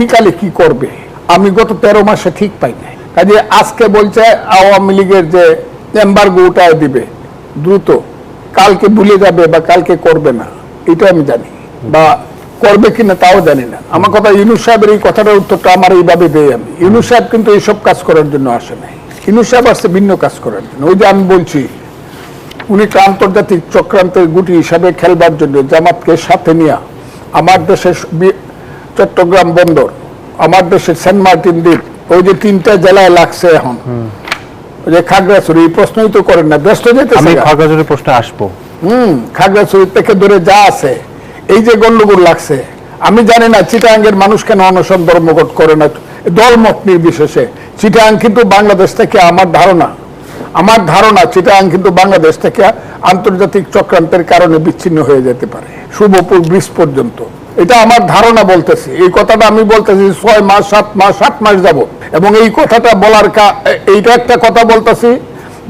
বিকালে কি করবে? আমি গত তেরো মাসে ঠিক পাই নাই। কাজে আজকে বলছে, আওয়ামী লীগের যে এম্বার্গো উঠায় দিবে, দ্রুত। কালকে ভুলে যাবে বা কালকে করবে না এটা আমি জানি। বা করবে কিনা তাও জানি না। আমার কথা ইউনুস সাহেবের এই কথাটার উত্তরটা আমার এইভাবে দেই আমি। ইউনুস সাহেব কিন্তু এইসব কাজ করার জন্য আসে নাই। ইউনুস সাহেব আসছে ভিন্ন কাজ করার জন্য। ওই যে আমি বলছি, উনি একটা আন্তর্জাতিক চক্রান্তের গুটি হিসাবে খেলবার জন্য জামাতকে সাথে নিয়ে, আমার দেশের চট্টগ্রাম বন্দর আমার দেশের সেন্ট মার্টিন দ্বীপ ওই যে তিনটা জেলায় লাগছে এখন। যে খাগড়াছড়ি প্রশ্নই তো করেন না ব্যস্ত যেতে আমি খাগড়াছড়ির প্রশ্নে আসব। হুম খাগড়াছড়ি থেকে ধরে যা আছে এই যে গন্ডগোল লাগছে আমি জানি না চিটাঙ্গের মানুষ কেন অনশন ধর্মঘট করে না দলমত নির্বিশেষে। চিটাং কিন্তু বাংলাদেশ থেকে আমার ধারণা আমার ধারণা চিটাং কিন্তু বাংলাদেশ থেকে আন্তর্জাতিক চক্রান্তের কারণে বিচ্ছিন্ন হয়ে যেতে পারে। শুভপুর ব্রিজ পর্যন্ত। এটা আমার ধারণা বলতেছি। এই কথাটা আমি বলতেছি ছয় মাস, সাত মাস সাত মাস যাব। এবং এই কথাটা বলার এইটা একটা কথা বলতেছি।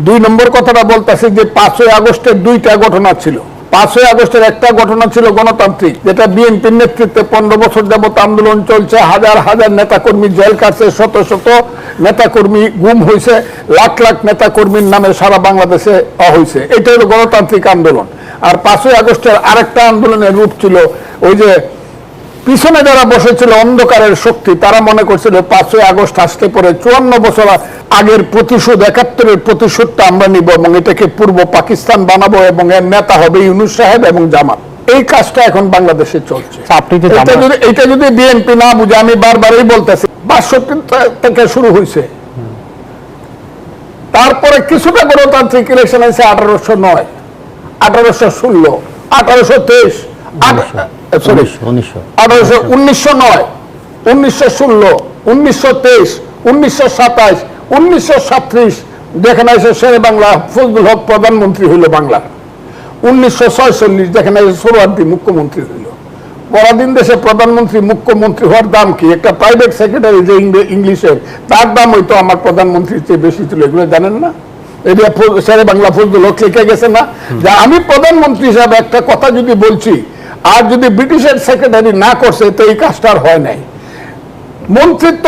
দুই নম্বর কথাটা বলতেছি যে পাঁচই আগস্টের দুইটা ঘটনা ছিল। পাঁচই আগস্টের একটা ঘটনা ছিল গণতান্ত্রিক, যেটা বিএনপির নেতৃত্বে পনেরো বছর যাবত আন্দোলন চলছে। হাজার হাজার নেতাকর্মী জেল কাটছে শত শত নেতাকর্মী গুম হয়েছে লাখ লাখ নেতাকর্মীর নামে সারা বাংলাদেশে হয়েছে এটা হলো গণতান্ত্রিক আন্দোলন। আর পাঁচই আগস্টের আরেকটা আন্দোলনের রূপ ছিল ওই যে পিছনে যারা বসেছিল অন্ধকারের শক্তি তারা মনে করছিল পাঁচই আগস্ট আসতে পরে চুয়ান্ন বছর আগের প্রতিশোধ একাত্তরের প্রতিশোধটা আমরা নিব এবং এটাকে পূর্ব পাকিস্তান বানাবো এবং এর নেতা হবে ইউনুস সাহেব এবং জামাত। এই কাজটা এখন বাংলাদেশে চলছে। আচ্ছা, আপনি এটা যদি এটা যদি বিএনপি না বুঝে আমি বারবারই বলতেছি বাষট্টি থেকে শুরু হয়েছে তারপরে কিছুটা গণতান্ত্রিক ইলেকশন আছে আঠারোশো নয়। আঠারোশো ষোলো আঠারোশো তেইশ সরি আঠারোশো উনিশশো। নয় উনিশশো ষোলো উনিশশো তেইশ উনিশশো সাতাইশ উনিশশো সাত্রিশ যেখানে এসে শেরে বাংলা ফজলুল হক প্রধানমন্ত্রী হইল বাংলার উনিশশো ছয়চল্লিশ যেখানে এসে সোহরার্দি মুখ্যমন্ত্রী হইল। পরাধীন দেশে প্রধানমন্ত্রী মুখ্যমন্ত্রী হওয়ার দাম কি? একটা প্রাইভেট সেক্রেটারি যে ইংলিশের তার দাম হয়তো আমার প্রধানমন্ত্রীর চেয়ে বেশি ছিল এগুলো জানেন না? এটা বাংলা হক লিখে গেছে না। যে আমি প্রধানমন্ত্রী হিসাবে একটা কথা যদি বলছি আর যদি ব্রিটিশের সেক্রেটারি না করছে তো এই কাজটা আর হয় নাই। মন্ত্রিত্ব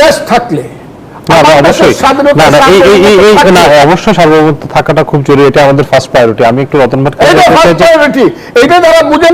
দেশ থাকলে অবশ্যই। সার্বভৌমত্ব সার্বভৌমত্ব থাকাটা খুব জরুরি এটা আমাদের ফার্স্ট প্রায়োরিটি আমি একটু রতন ভাট এটা যারা বুঝে